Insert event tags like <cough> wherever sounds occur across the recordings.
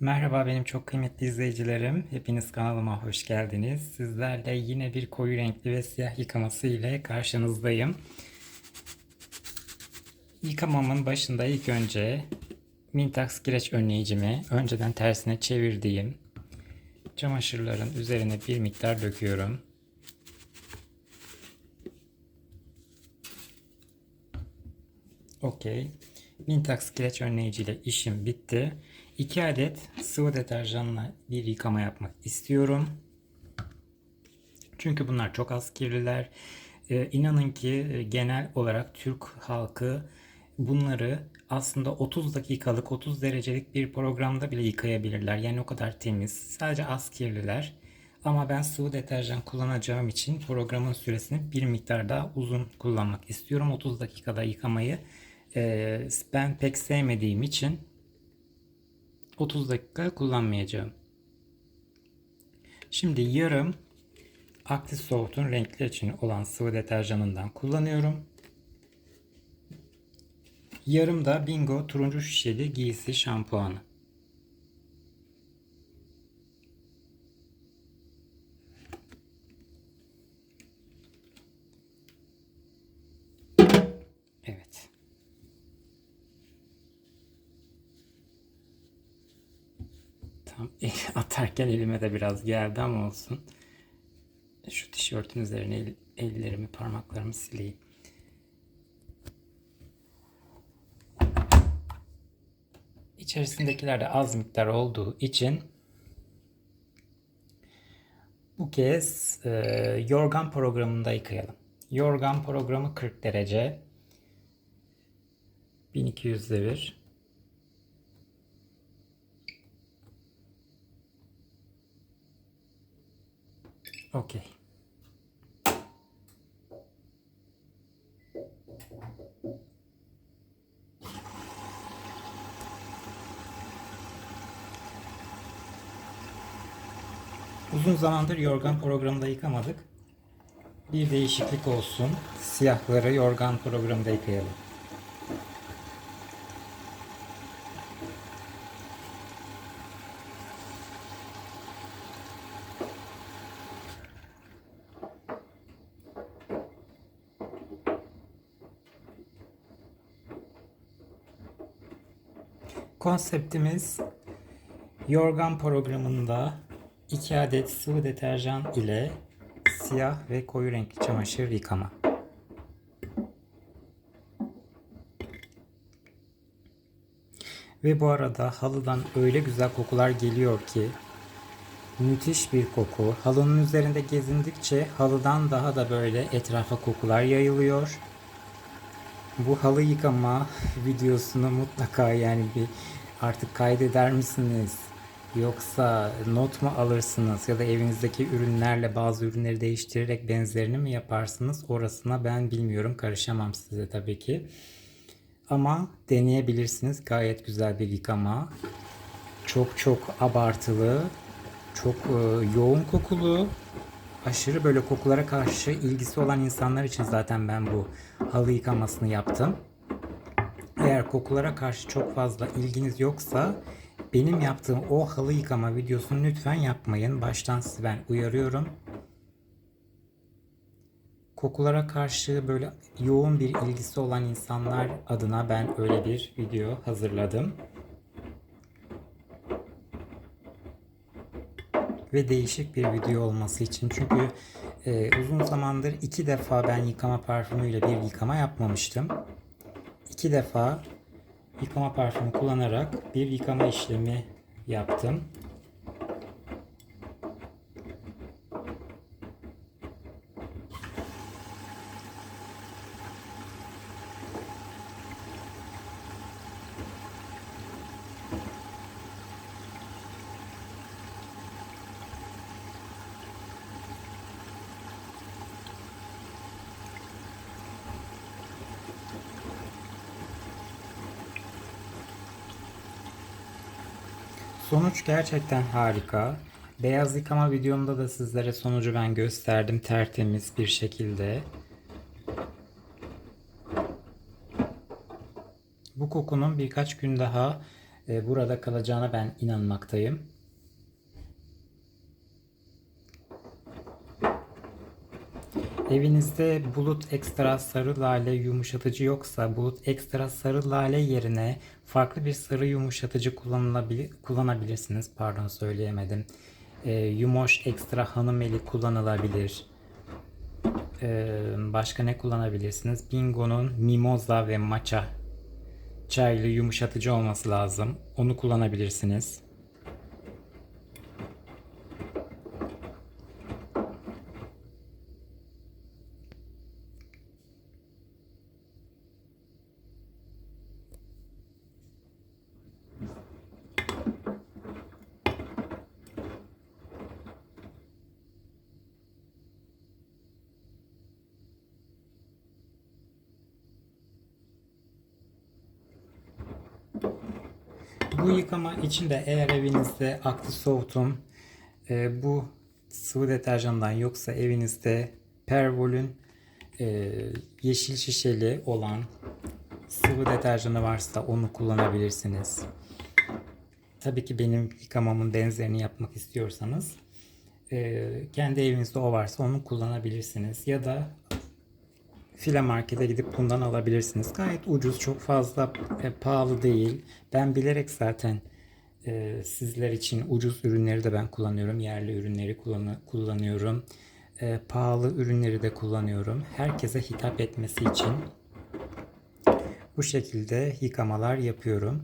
Merhaba benim çok kıymetli izleyicilerim. Hepiniz kanalıma hoş geldiniz. Sizlerle yine bir koyu renkli ve siyah yıkaması ile karşınızdayım. Yıkamamın başında ilk önce Mintax kireç önleyicimi önceden tersine çevirdiğim çamaşırların üzerine bir miktar döküyorum. Okey. Mintax kireç önleyici ile işim bitti. 2 adet sıvı deterjanla bir yıkama yapmak istiyorum. Çünkü bunlar çok az kirliler. Ee, inanın ki e, genel olarak Türk halkı bunları aslında 30 dakikalık 30 derecelik bir programda bile yıkayabilirler. Yani o kadar temiz. Sadece az kirliler. Ama ben sıvı deterjan kullanacağım için programın süresini bir miktar daha uzun kullanmak istiyorum. 30 dakikada yıkamayı e, ben pek sevmediğim için 30 dakika kullanmayacağım. Şimdi yarım Active Soft'un renkli için olan sıvı deterjanından kullanıyorum. Yarım da Bingo turuncu şişeli giysi şampuanı. Atarken elime de biraz geldi ama olsun. Şu tişörtün üzerine el- ellerimi, parmaklarımı sileyim. İçerisindekiler de az miktar olduğu için bu kez e, yorgan programında yıkayalım. Yorgan programı 40 derece. 1200 devir. Okey. Uzun zamandır yorgan programında yıkamadık. Bir değişiklik olsun. Siyahları yorgan programında yıkayalım. Konseptimiz yorgan programında 2 adet sıvı deterjan ile siyah ve koyu renkli çamaşır yıkama. Ve bu arada halıdan öyle güzel kokular geliyor ki müthiş bir koku. Halının üzerinde gezindikçe halıdan daha da böyle etrafa kokular yayılıyor. Bu halı yıkama <laughs> videosunu mutlaka yani bir artık kaydeder misiniz? Yoksa not mu alırsınız ya da evinizdeki ürünlerle bazı ürünleri değiştirerek benzerini mi yaparsınız? Orasına ben bilmiyorum. Karışamam size tabii ki. Ama deneyebilirsiniz. Gayet güzel bir yıkama. Çok çok abartılı, çok e, yoğun kokulu, aşırı böyle kokulara karşı ilgisi olan insanlar için zaten ben bu halı yıkamasını yaptım. Eğer kokulara karşı çok fazla ilginiz yoksa benim yaptığım o halı yıkama videosunu lütfen yapmayın. Baştan sizi ben uyarıyorum. Kokulara karşı böyle yoğun bir ilgisi olan insanlar adına ben öyle bir video hazırladım. Ve değişik bir video olması için çünkü e, uzun zamandır iki defa ben yıkama parfümüyle bir yıkama yapmamıştım. İki defa yıkama parfümü kullanarak bir yıkama işlemi yaptım. Sonuç gerçekten harika. Beyaz yıkama videomda da sizlere sonucu ben gösterdim tertemiz bir şekilde. Bu kokunun birkaç gün daha e, burada kalacağına ben inanmaktayım. Evinizde bulut ekstra sarı lale yumuşatıcı yoksa bulut ekstra sarı lale yerine farklı bir sarı yumuşatıcı kullanılabilir, kullanabilirsiniz. Pardon söyleyemedim. Ee, Yumoş ekstra hanımeli kullanılabilir. Ee, başka ne kullanabilirsiniz? Bingo'nun mimoza ve matcha çaylı yumuşatıcı olması lazım. Onu kullanabilirsiniz. Bu yıkama için de eğer evinizde aklı soğutum e, bu sıvı deterjandan yoksa evinizde Pervol'ün e, yeşil şişeli olan sıvı deterjanı varsa onu kullanabilirsiniz. Tabii ki benim yıkamamın benzerini yapmak istiyorsanız e, kendi evinizde o varsa onu kullanabilirsiniz. Ya da file markete gidip bundan alabilirsiniz. Gayet ucuz, çok fazla e, pahalı değil. Ben bilerek zaten e, sizler için ucuz ürünleri de ben kullanıyorum. Yerli ürünleri kullan kullanıyorum. E, pahalı ürünleri de kullanıyorum. Herkese hitap etmesi için bu şekilde yıkamalar yapıyorum.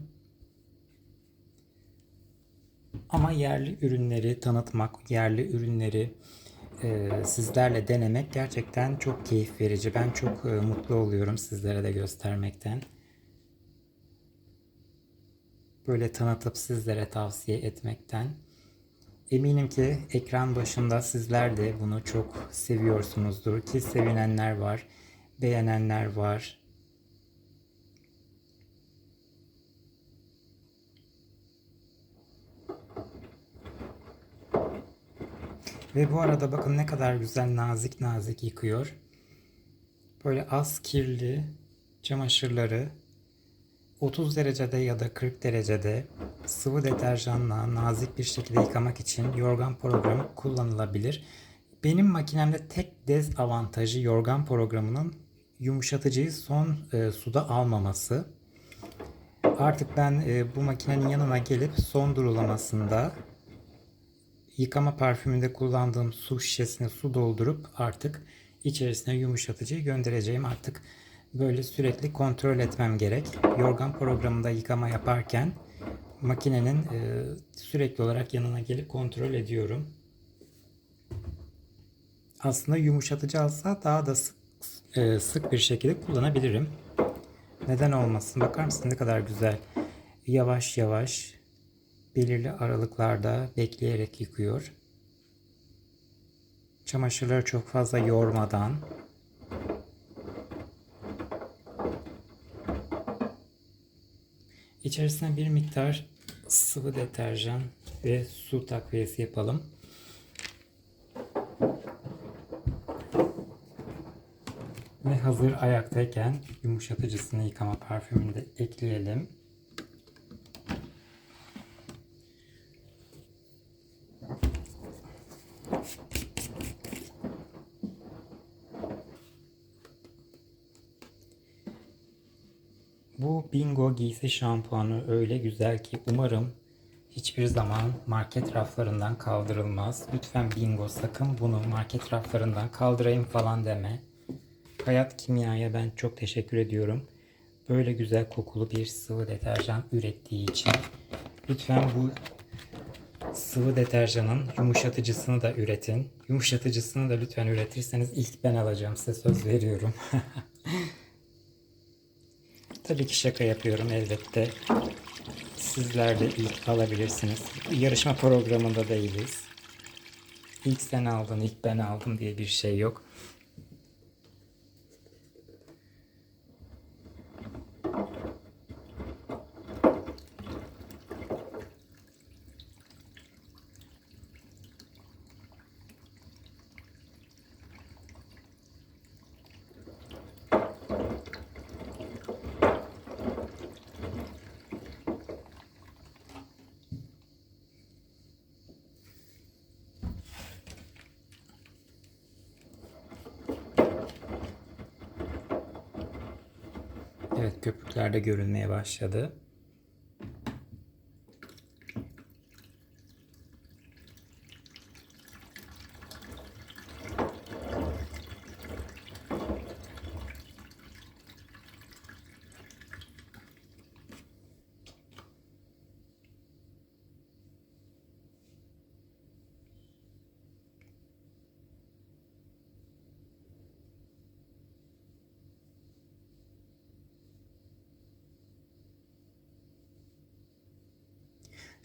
Ama yerli ürünleri tanıtmak, yerli ürünleri e, sizlerle denemek gerçekten çok keyif verici. Ben çok e, mutlu oluyorum sizlere de göstermekten. Böyle tanıtıp sizlere tavsiye etmekten. Eminim ki ekran başında sizler de bunu çok seviyorsunuzdur ki sevinenler var, beğenenler var. Ve bu arada bakın ne kadar güzel nazik nazik yıkıyor. Böyle az kirli çamaşırları 30 derecede ya da 40 derecede sıvı deterjanla nazik bir şekilde yıkamak için yorgan programı kullanılabilir. Benim makinemde tek dezavantajı yorgan programının yumuşatıcıyı son e, suda almaması. Artık ben e, bu makinenin yanına gelip son durulamasında yıkama parfümünde kullandığım su şişesine su doldurup artık içerisine yumuşatıcıyı göndereceğim. Artık böyle sürekli kontrol etmem gerek. Yorgan programında yıkama yaparken makinenin e, sürekli olarak yanına gelip kontrol ediyorum. Aslında yumuşatıcı alsa daha da sık, e, sık bir şekilde kullanabilirim. Neden olmasın? Bakar mısın ne kadar güzel. Yavaş yavaş belirli aralıklarda bekleyerek yıkıyor. Çamaşırları çok fazla yormadan İçerisine bir miktar sıvı deterjan ve su takviyesi yapalım. Ve hazır ayaktayken yumuşatıcısını yıkama parfümünü de ekleyelim. Bu Bingo giysi şampuanı öyle güzel ki umarım hiçbir zaman market raflarından kaldırılmaz. Lütfen Bingo sakın bunu market raflarından kaldırayım falan deme. Hayat Kimya'ya ben çok teşekkür ediyorum. Böyle güzel kokulu bir sıvı deterjan ürettiği için. Lütfen bu sıvı deterjanın yumuşatıcısını da üretin. Yumuşatıcısını da lütfen üretirseniz ilk ben alacağım size söz veriyorum. <laughs> Tabii ki şaka yapıyorum elbette. Sizler de ilk alabilirsiniz. Yarışma programında değiliz. İlk sen aldın, ilk ben aldım diye bir şey yok. Evet köpükler de görünmeye başladı.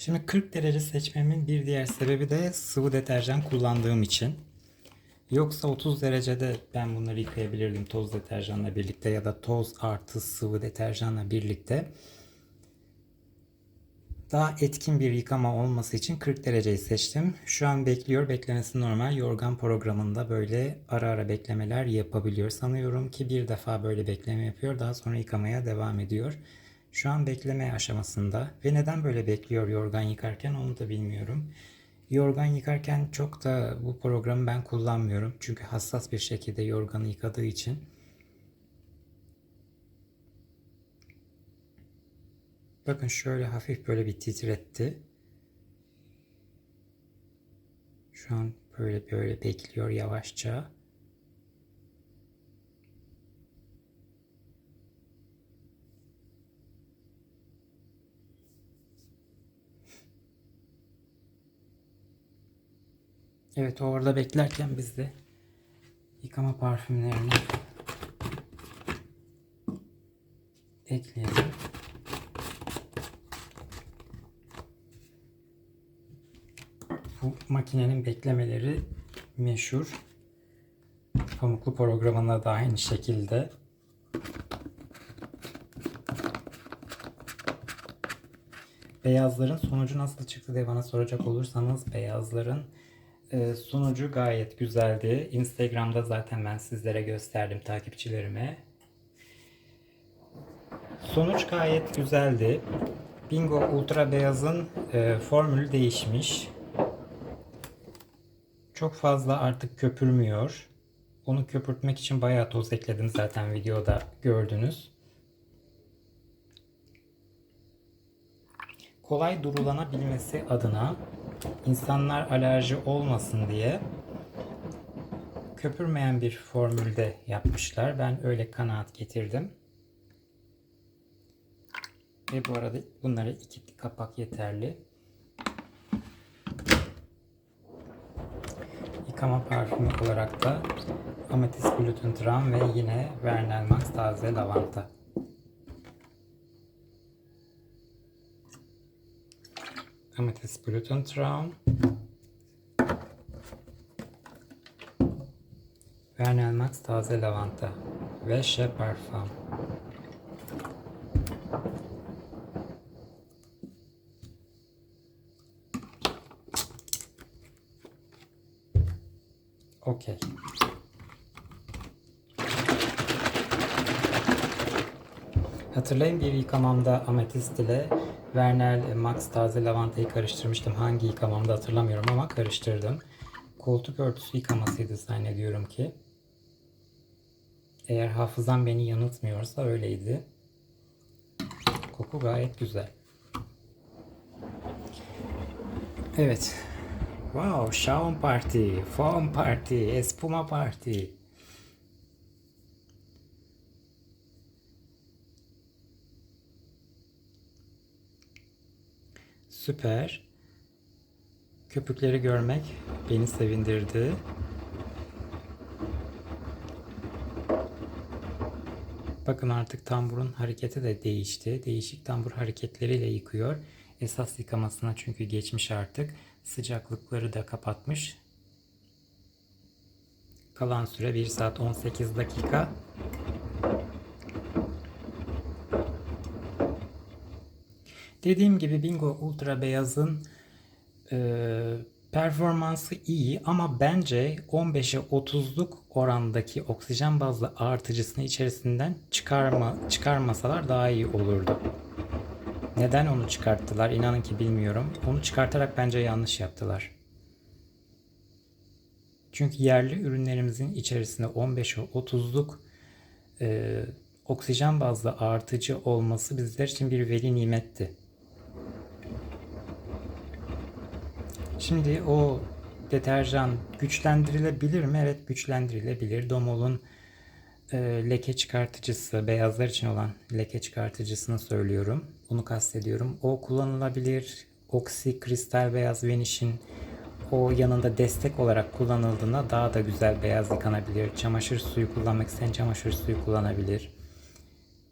Şimdi 40 derece seçmemin bir diğer sebebi de sıvı deterjan kullandığım için. Yoksa 30 derecede ben bunları yıkayabilirdim toz deterjanla birlikte ya da toz artı sıvı deterjanla birlikte. Daha etkin bir yıkama olması için 40 dereceyi seçtim. Şu an bekliyor. Beklemesi normal. Yorgan programında böyle ara ara beklemeler yapabiliyor. Sanıyorum ki bir defa böyle bekleme yapıyor. Daha sonra yıkamaya devam ediyor. Şu an bekleme aşamasında ve neden böyle bekliyor yorgan yıkarken onu da bilmiyorum. Yorgan yıkarken çok da bu programı ben kullanmıyorum. Çünkü hassas bir şekilde yorganı yıkadığı için. Bakın şöyle hafif böyle bir titretti. Şu an böyle böyle bekliyor yavaşça. Evet orada beklerken biz de yıkama parfümlerini ekleyelim. Bu makinenin beklemeleri meşhur. Pamuklu programında da aynı şekilde. Beyazların sonucu nasıl çıktı diye bana soracak olursanız beyazların e, sonucu gayet güzeldi. Instagram'da zaten ben sizlere gösterdim takipçilerime. Sonuç gayet güzeldi. Bingo Ultra Beyaz'ın e, formülü değişmiş. Çok fazla artık köpürmüyor. Onu köpürtmek için bayağı toz ekledim zaten videoda gördünüz. Kolay durulanabilmesi adına insanlar alerji olmasın diye köpürmeyen bir formülde yapmışlar. Ben öyle kanaat getirdim. Ve bu arada bunlara iki kapak yeterli. Yıkama parfümü olarak da Amethyst Gluten Tram ve yine Vernel Max Taze Lavanta. Amethyst Gluten Tram Vernel Max Taze Lavanta ve Chez Parfum. Okey. Hatırlayın bir yıkamamda ametist ile Vernel Max taze lavantayı karıştırmıştım. Hangi yıkamamda hatırlamıyorum ama karıştırdım. Koltuk örtüsü yıkamasıydı zannediyorum ki. Eğer hafızam beni yanıltmıyorsa öyleydi. Koku gayet güzel. Evet. Wow, Shaun Party, Foam Party, Espuma Party. Süper. Köpükleri görmek beni sevindirdi. Bakın artık tamburun hareketi de değişti. Değişik tambur hareketleriyle yıkıyor. Esas yıkamasına çünkü geçmiş artık. Sıcaklıkları da kapatmış. Kalan süre 1 saat 18 dakika. Dediğim gibi Bingo Ultra Beyaz'ın e, performansı iyi ama bence 15'e 30'luk orandaki oksijen bazlı artıcısını içerisinden çıkarma çıkarmasalar daha iyi olurdu. Neden onu çıkarttılar? İnanın ki bilmiyorum. Onu çıkartarak bence yanlış yaptılar. Çünkü yerli ürünlerimizin içerisinde 15'e 30'luk e, oksijen bazlı artıcı olması bizler için bir veli nimetti. Şimdi o deterjan güçlendirilebilir mi? Evet güçlendirilebilir. Domol'un e, leke çıkartıcısı, beyazlar için olan leke çıkartıcısını söylüyorum. Bunu kastediyorum. O kullanılabilir. Oksi kristal beyaz venişin o yanında destek olarak kullanıldığında daha da güzel beyaz yıkanabilir. Çamaşır suyu kullanmak isteyen çamaşır suyu kullanabilir.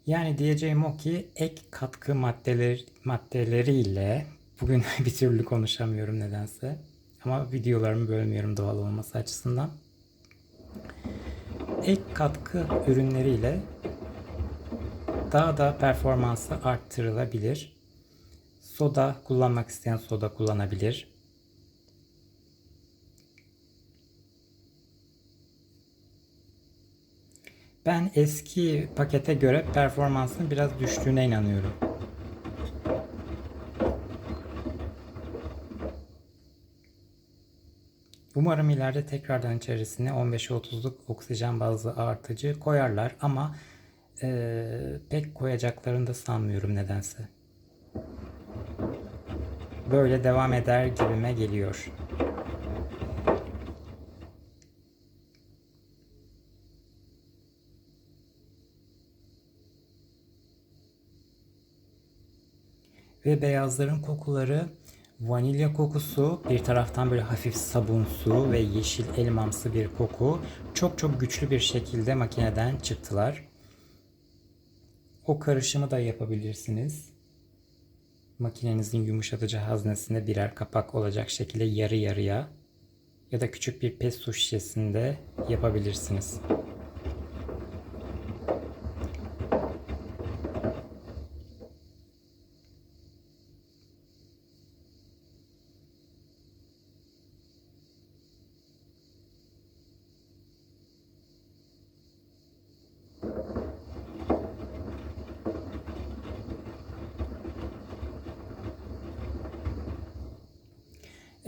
Yani diyeceğim o ki ek katkı maddeler, maddeleriyle bugün <laughs> bir türlü konuşamıyorum nedense. Ama videolarımı bölmüyorum doğal olması açısından. Ek katkı ürünleriyle daha da performansı arttırılabilir. Soda kullanmak isteyen soda kullanabilir. Ben eski pakete göre performansın biraz düştüğüne inanıyorum. Umarım ileride tekrardan içerisine 15-30'luk oksijen bazlı artıcı koyarlar ama eee, pek koyacaklarını da sanmıyorum nedense. Böyle devam eder gibime geliyor. Ve beyazların kokuları vanilya kokusu, bir taraftan böyle hafif sabunsu ve yeşil elmamsı bir koku çok çok güçlü bir şekilde makineden çıktılar. O karışımı da yapabilirsiniz. Makinenizin yumuşatıcı haznesinde birer kapak olacak şekilde yarı yarıya ya da küçük bir pet su şişesinde yapabilirsiniz.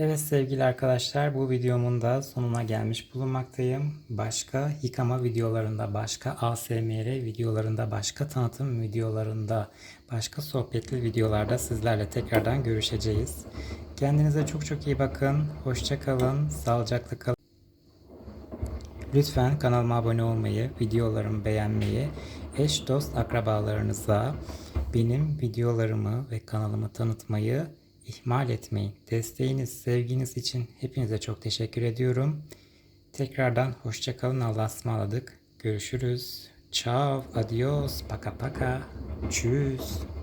Evet sevgili arkadaşlar bu videomun da sonuna gelmiş bulunmaktayım. Başka yıkama videolarında, başka ASMR videolarında, başka tanıtım videolarında, başka sohbetli videolarda sizlerle tekrardan görüşeceğiz. Kendinize çok çok iyi bakın. Hoşça kalın, sağlıcakla kalın. Lütfen kanalıma abone olmayı, videolarımı beğenmeyi, eş dost akrabalarınıza benim videolarımı ve kanalımı tanıtmayı ihmal etmeyin. Desteğiniz, sevginiz için hepinize çok teşekkür ediyorum. Tekrardan hoşça kalın. Allah'a ısmarladık. Görüşürüz. Ciao, adios, paka paka, tschüss.